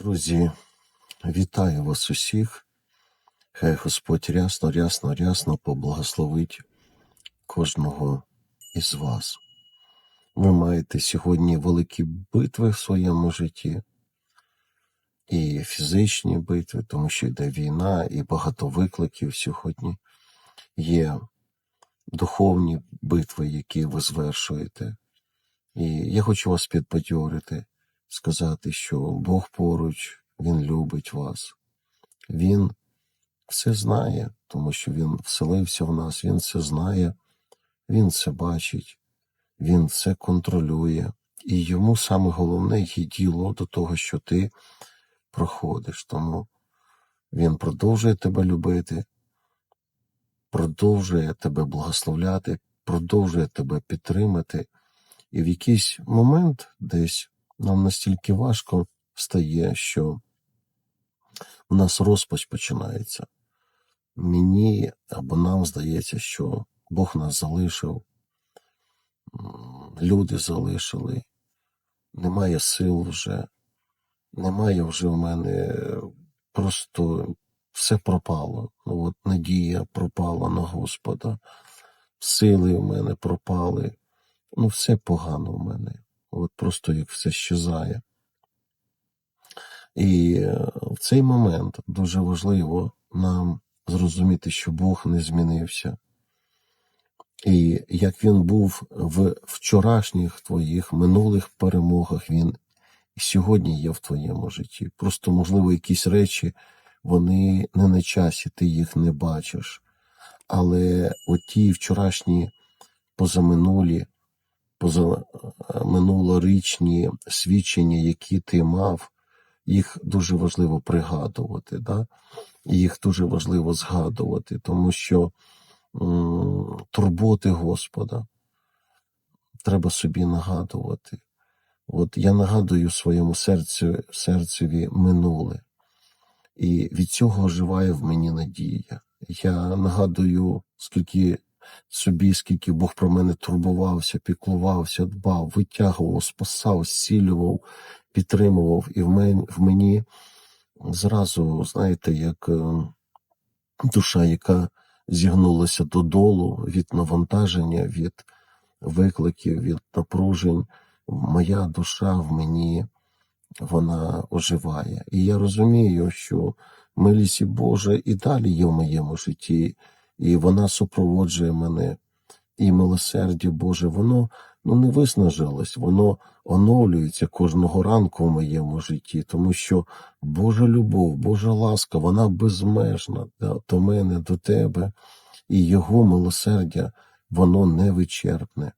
Друзі, вітаю вас усіх. Хай Господь рясно, рясно, рясно поблагословить кожного із вас. Ви маєте сьогодні великі битви в своєму житті, і фізичні битви, тому що йде війна, і багато викликів сьогодні. Є духовні битви, які ви звершуєте. І я хочу вас підбадьорити, сказати, що Бог поруч, Він любить вас. Він все знає, тому що Він вселився в нас, Він все знає, Він все бачить, Він все контролює. І йому саме головне є діло до того, що ти проходиш. Тому він продовжує тебе любити, продовжує тебе благословляти, продовжує тебе підтримати. І в якийсь момент десь нам настільки важко стає, що у нас розпач починається. Мені або нам здається, що Бог нас залишив, люди залишили, немає сил вже, немає вже в мене просто все пропало. Ну, от надія пропала на Господа, сили в мене пропали. Ну, все погано в мене. От просто як все щезає. І е, в цей момент дуже важливо нам зрозуміти, що Бог не змінився. І як він був в вчорашніх твоїх минулих перемогах, він сьогодні є в твоєму житті. Просто, можливо, якісь речі, вони не на часі, ти їх не бачиш. Але оті вчорашні позаминулі, позаминулорічні свідчення, які ти мав, їх дуже важливо пригадувати. Да? Їх дуже важливо згадувати, тому що м, турботи Господа треба собі нагадувати. От я нагадую своєму серцю, серцеві минуле, і від цього оживає в мені надія. Я нагадую, скільки собі, скільки Бог про мене турбувався, піклувався, дбав, витягував, спасав, зцілював, підтримував, і в мені, зразу, знаєте, як е, душа, яка зігнулася додолу від навантаження, від викликів, від напружень, моя душа в мені вона оживає. І я розумію, що милість Божа і далі є в моєму житті, і вона супроводжує мене. І милосердя Боже, воно ну, не виснажилось, воно оновлюється кожного ранку в моєму житті, тому що Божа любов, Божа ласка, вона безмежна да, до мене, до тебе, і Його милосердя, воно невичерпне.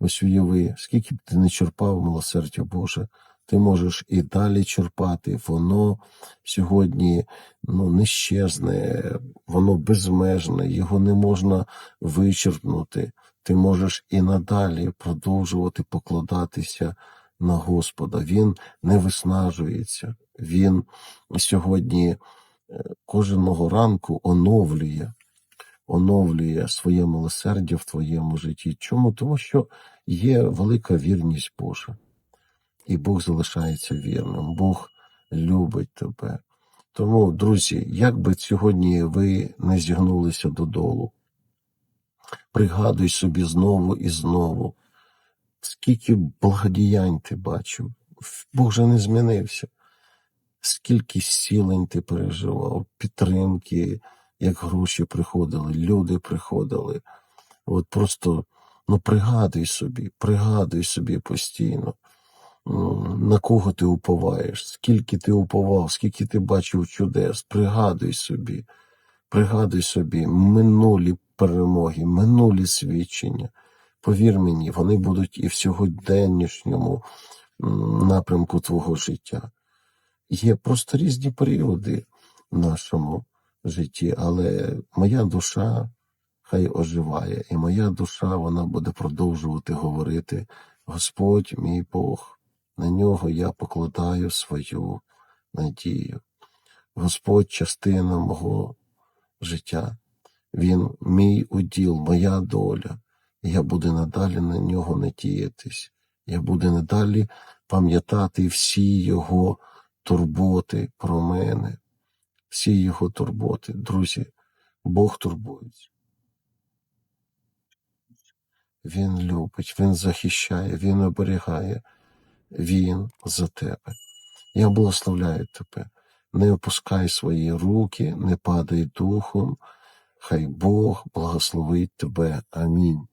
Ось уяви, скільки б ти не черпав милосердя Боже, ти можеш і далі черпати. Воно сьогодні ну, не щезне, воно безмежне, його не можна вичерпнути. Ти можеш і надалі продовжувати покладатися на Господа. Він не виснажується. Він сьогодні е, кожного ранку оновлює оновлює своє милосердя в твоєму житті. Чому? Тому що є велика вірність Божа, і Бог залишається вірним, Бог любить тебе. Тому, друзі, як би сьогодні ви не зігнулися додолу, пригадуй собі знову і знову, скільки благодіянь ти бачив, Бог же не змінився. Скільки зцілень ти переживав, підтримки, як гроші приходили, люди приходили. От просто ну пригадуй собі, пригадуй собі постійно, на кого ти уповаєш, скільки ти уповав, скільки ти бачив чудес, пригадуй собі, пригадуй собі минулі перемоги, минулі свідчення. Повір мені, вони будуть і в сьогоденнішньому напрямку твого життя. Є просто різні періоди в нашому житті, але моя душа хай оживає, і моя душа вона буде продовжувати говорити: Господь мій Бог, на нього я покладаю свою надію. Господь частина мого життя, Він мій уділ, моя доля. Я буду надалі на нього надіятись. Я буду надалі пам'ятати всі його турботи про мене, всі його турботи. Друзі, Бог турбується. Він любить, Він захищає, Він оберігає, Він за тебе. Я благословляю тебе. Не опускай свої руки, не падай духом. Хай Бог благословить тебе. Амінь.